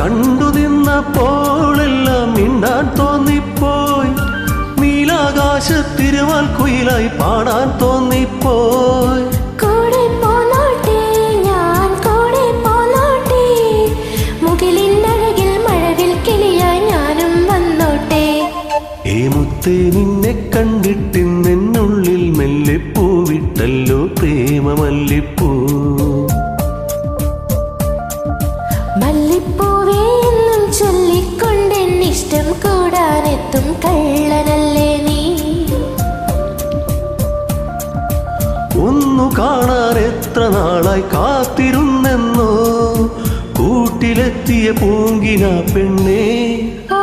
കണ്ടപ്പോഴെല്ലാം മിണ്ടാൻ തോന്നിപ്പോയി. നീലാകാശ തിരുവാൻ കുയിലായി പാടാൻ തോന്നിപ്പോയി. മുത്തേ നിന്നെ കണ്ടിട്ടിന്നെന്നുള്ളിൽ മെല്ലെ പൂവിട്ടല്ലോ പ്രേമമല്ലിപ്പൂ. മല്ലിപ്പൂവേ എന്നും ചൊല്ലിക്കൊണ്ടെന്നിഷ്ടം കൂടാനെത്തും കള്ളനല്ലേ നീ? ഒന്നു കാണാൻ എത്ര നാളായി കാത്തിരുന്നെന്നോ? കൂട്ടിലെത്തിയ പൂങ്കിന പെണ്ണേ. ഓ